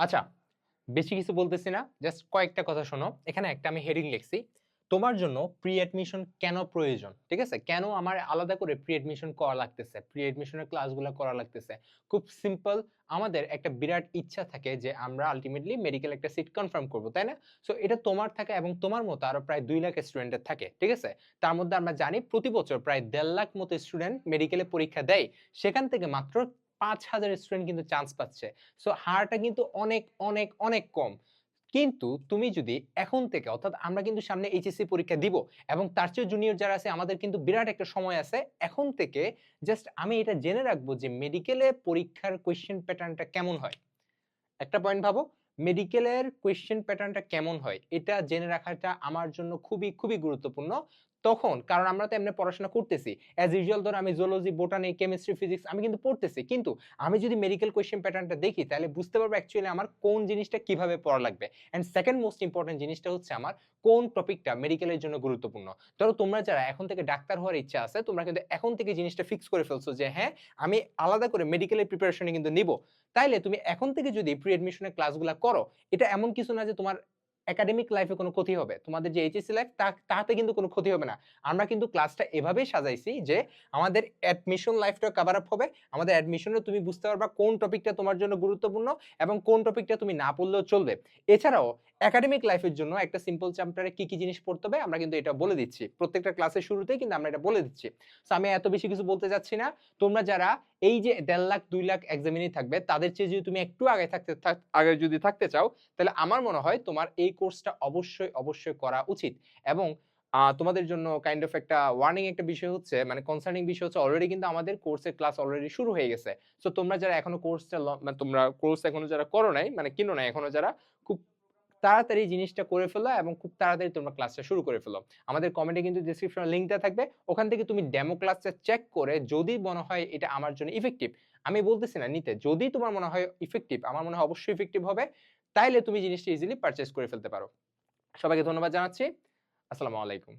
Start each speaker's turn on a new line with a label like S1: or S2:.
S1: আচ্ছা বেশি কিছু বলতেছি না জাস্ট কয়েকটা কথা শোনো। এখানে একটা আমি হেডিং লিখছি। তোমার জন্য প্রি অ্যাডমিশন কেন প্রয়োজন? ঠিক আছে? কেন আমার আলাদা করে প্রি অ্যাডমিশন করা লাগতেছে? প্রি অ্যাডমিশনের ক্লাসগুলো করা লাগতেছে? খুব সিম্পল আমাদের একটা বিরাট ইচ্ছা থাকে যে আমরা আলটিমেটলি মেডিকেল একটা সিট কনফার্ম করব, তাই না? সো এটা তোমার থাকে এবং তোমার মতো আরও প্রায় দুই লাখ স্টুডেন্টের থাকে, ঠিক আছে? তার মধ্যে আমরা জানি প্রতি বছর প্রায় দেড় লাখ মতো স্টুডেন্ট মেডিকেলে পরীক্ষা দেয়। সেখান থেকে মাত্র পাঁচ হাজার স্টুডেন্ট কিন্তু চান্স পাচ্ছে। সো হারটা কিন্তু অনেক অনেক অনেক কম। কিন্তু তুমি যদি এখন থেকে, অর্থাৎ আমরা কিন্তু সামনে এইচএসসি পরীক্ষা দিব এবং তার চেয়ে জুনিয়র যারা আছে, আমাদের কিন্তু বিরাট একটা সময় আছে। এখন থেকে জাস্ট আমি এটা জেনে রাখব যে মেডিকেলে পরীক্ষার কোয়েশ্চেন প্যাটার্নটা কেমন হয়। একটা পয়েন্ট ভাবো মেডিকেলের কোয়েশ্চেন প্যাটার্নটা কেমন হয়? এটা জেনে রাখাটা আমার জন্য খুবই খুবই গুরুত্বপূর্ণ। তখন, কারণ আমরা তো এমনি পড়াশোনা করতেছি। অ্যাজ ইউজুয়াল ধরো আমি জুলজি বোটানি কেমিস্ট্রি ফিজিক্স আমি কিন্তু পড়তেছি। কিন্তু আমি যদি মেডিকেল কোয়েশ্চেন প্যাটার্নটা দেখি, তাহলে বুঝতে পারব অ্যাকচুয়ালি আমার কোন জিনিসটা কীভাবে পড়া লাগবে। অ্যান্ড সেকেন্ড মোস্ট ইম্পর্টেন্ট জিনিসটা হচ্ছে আমার কোন টপিকটা মেডিকেলের জন্য গুরুত্বপূর্ণ। ধরো তোমরা যারা এখন থেকে ডাক্তার হওয়ার ইচ্ছা আছে, তোমরা কিন্তু এখন থেকে জিনিসটা ফিক্স করে ফেলছো যে হ্যাঁ আমি আলাদা করে মেডিকেলের প্রিপারেশনে কিন্তু নিব। তাইলে তুমি এখন থেকে যদি প্রি অ্যাডমিশনের ক্লাসগুলো করো, এটা এমন কিছু না যে তোমার একাডেমিক লাইফে কোনো ক্ষতি হবে। তোমাদের যে এইচএসসি লাইফ তাতে কিন্তু কোনো ক্ষতি হবে না। আমরা কিন্তু ক্লাসটা এভাবেই সাজাইছি যে আমাদের অ্যাডমিশন লাইফটা কভার আপ হবে। আমাদের অ্যাডমিশনে তুমি বুঝতে পারবা কোন টপিকটা তোমার জন্য গুরুত্বপূর্ণ এবং কোন টপিকটা তুমি না পড়লেও চলবে। এছাড়াও একাডেমিক লাইফের জন্য একটা সিম্পল চ্যাপ্টারে কি কি জিনিস পড়তে হবে আমরা কিন্তু এটা বলে দিচ্ছি। প্রত্যেকটা ক্লাসের শুরুতেই কিন্তু আমরা এটা বলে দিচ্ছি। সো আমি এত বেশি কিছু বলতে যাচ্ছি না। তোমরা যারা এই যে দেড় লাখ, দুই লাখ এক্সামিনই থাকবে, তাদের চেয়ে যদি তুমি একটু আগে থাকতে, থাক- আগে যদি থাকতে চাও, তাহলে আমার মনে হয় তোমার এই কোর্সটা অবশ্যই অবশ্যই করা উচিত। এবং তোমাদের জন্য কাইন্ড অফ একটা ওয়ার্নিং একটা বিষয় হচ্ছে মানে কনসার্নিং বিষয় হচ্ছে অলরেডি কিন্তু আমাদের কোর্সের ক্লাস অলরেডি শুরু হয়ে গেছে। সো তোমরা যারা এখনও কোর্সটা মানে তোমরা কোর্স এখনও যারা করো নাই মানে কিনো নাই, এখনও যারা, খুব তাড়াতাড়ি জিনিসটা করে ফেলো এবং খুব তাড়াতাড়ি তোমরা ক্লাসটা শুরু করে ফেলো। আমাদের কমেন্টে কিন্তু ডিসক্রিপশনে লিঙ্কটা থাকবে। ওখান থেকে তুমি ডেমো ক্লাসটা চেক করে যদি মনে হয় এটা আমার জন্য ইফেক্টিভ আমি বলতেছি না নিতে, যদি তোমার মনে হয় ইফেক্টিভ আমার মনে হয় অবশ্যই ইফেক্টিভ হবে। তাইলে তুমি জিনিসটা ইজিলি পারচেস করে ফেলতে পারো। সবাইকে ধন্যবাদ জানাচ্ছি। আসসালামু আলাইকুম।